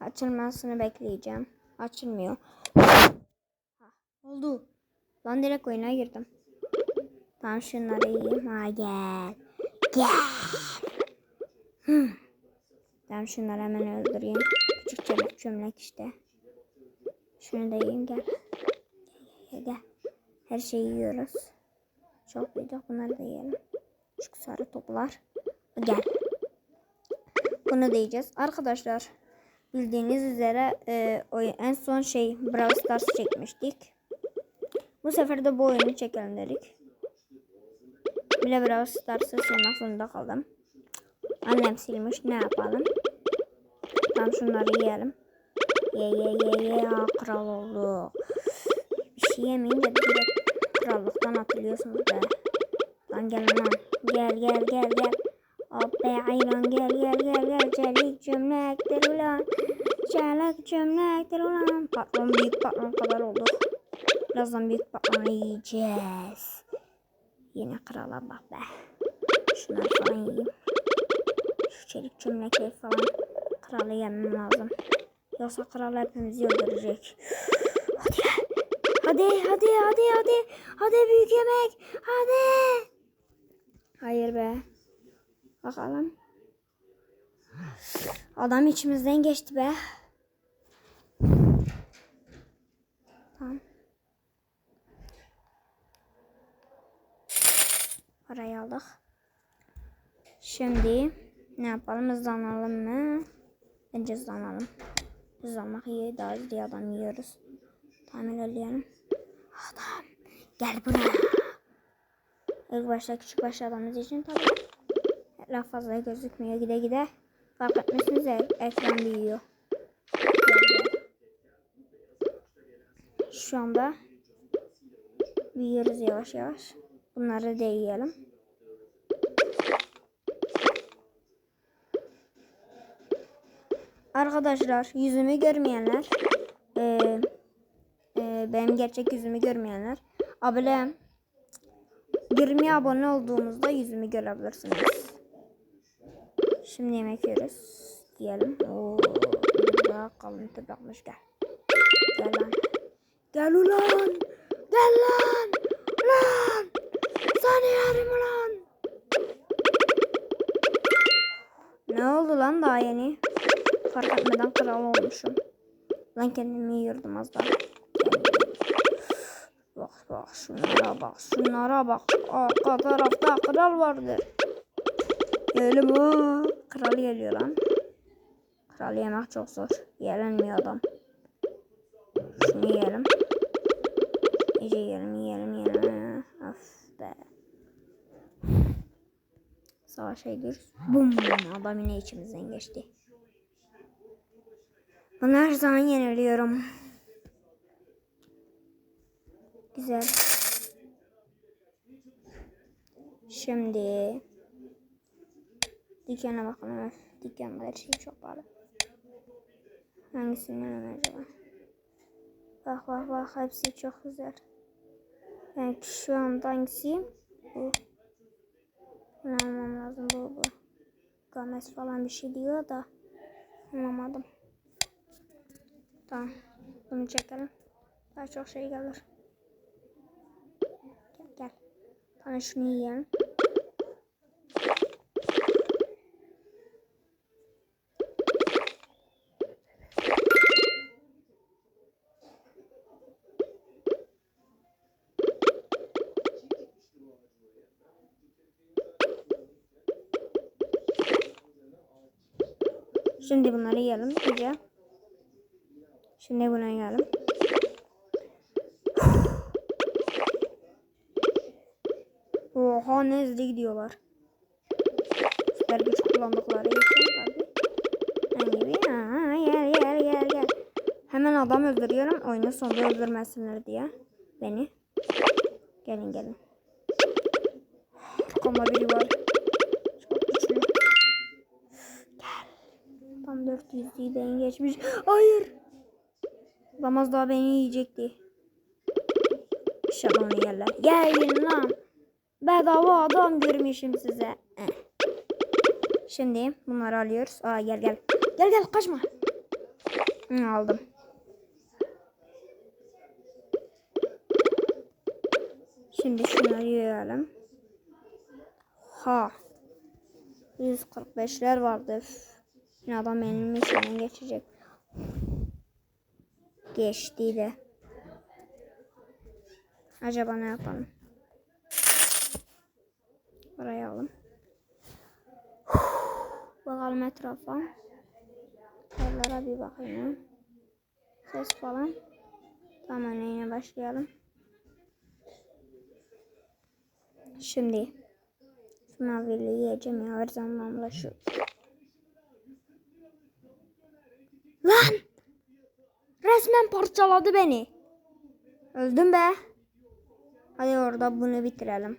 Açılmasını bekleyeceğim. Açılmıyor. Ha, oldu. Lan direkt oyuna girdim. Tamam şunları yiyeyim. Ha gel. Gel. Tamam şunları hemen öldüreyim. Küçük çelik çömlek işte. Şunu da yiyeyim gel. Gel, gel. Her şeyi yiyoruz. Çok büyüdük bunları da yiyelim. Şu sarı toplar. Gel. Bunu da yiyeceğiz. Arkadaşlar bildiğiniz üzere e, oyun, en son şey Brawl Stars çekmiştik. Bu sefer de bu oyunu çekelim dedik. Bile Brawl Stars'ı silmek zorunda kaldım. Annem silmiş ne yapalım. Tamam şunları yiyelim. Ye ye ye ye kral oldu. Bir şey yemeyin de direkt krallıktan atılıyorsunuz be. Lan gel lan. Gel gel gel gel. Hop be ayran gel gel gel gel. Çelik cömlektir ulan. Çelik cömlektir ulan. Patron büyük patron kadar oldu. Birazdan büyük patronu yiyeceğiz. Yine krala bak be. Şunları falan yiyeyim. Şu çelik çömlekleri falan kralı yemem lazım. Yoksa kral hepimizi öldürecek. Hadi. Hadi hadi hadi hadi. Hadi büyük yemek. Hadi. Hayır be. Bakalım. Adam içimizden geçti be. Tamam. Parayı aldık. Şimdi ne yapalım? Hızlanalım mı? Bence hızlanalım. Hızlanmak iyi. Daha hızlı adam yiyoruz. Tamam ilerleyelim. Adam gel buraya. İlk başta küçük baş adamımız için tabii. Laf fazla gözükmüyor. Gide gide. Fark etmesiniz de ekran büyüyor. Şu anda büyüyoruz yavaş yavaş. Bunları da yiyelim. Arkadaşlar yüzümü görmeyenler eee e, benim gerçek yüzümü görmeyenler abone 20 abone olduğumuzda yüzümü görebilirsiniz. Şimdi yemek yiyoruz. Yiyelim. Oo, daha kalın tabakmış gel. Gel lan. Gel ulan. Gel lan. Ulan. Seni yerim ulan. Ne oldu lan daha yeni? Fark etmeden kral olmuşum. Lan kendimi yiyordum az daha. Bak bak şunlara bak şunlara bak. Arka tarafta kral vardır. Yiyelim o. Kral geliyor lan. Kral yemek çok zor. Yenilmiyor adam. Şunu yiyelim. İyice yiyelim yiyelim yiyelim. Of be. Savaşa gidiyoruz. Bum. Adam yine içimizden geçti. Ben her zaman yeniliyorum. Güzel. Şimdi dükkana bakalım. Öf, Dükkanda her şey çok pahalı. Hangisinden alalım acaba? Bak bak bak hepsi çok güzel. Yani şu anda hangisi? Bu. Bunu almam lazım bu bu. Games falan bir şey diyor da anlamadım. Tamam. Bunu çekelim. Daha çok şey gelir. Gel gel. Bana şunu yiyelim. Şimdi bunları yiyelim. Güzel. Şimdi buna yiyelim. Oha ne hızlı gidiyorlar. Süper güç kullandıkları için tabii. Gel gel gel gel. Hemen adam öldürüyorum. Oyunu sonunda öldürmesinler diye. Beni. Gelin gelin. Arkamda biri var. Çok güçlü. Gel. Tam 400'den geçmiş. Hayır. Lamaz daha beni yiyecekti. Onu yerler. Gelin lan. Bedava adam görmüşüm size. Eh. Şimdi bunları alıyoruz. Aa gel gel. Gel gel kaçma. Hı, aldım. Şimdi şunları yiyelim. Ha. 145'ler vardı. Yine adam benim işine geçecek. Geçti de. Acaba ne yapalım? Buraya alalım. Bakalım etrafa. Yerlere bir bakayım. Ses falan. Tamam yine başlayalım. Şimdi mavili yiyeceğim ya her zamanla şu. Lan! Resmen parçaladı beni. Öldüm be. Hadi orada bunu bitirelim.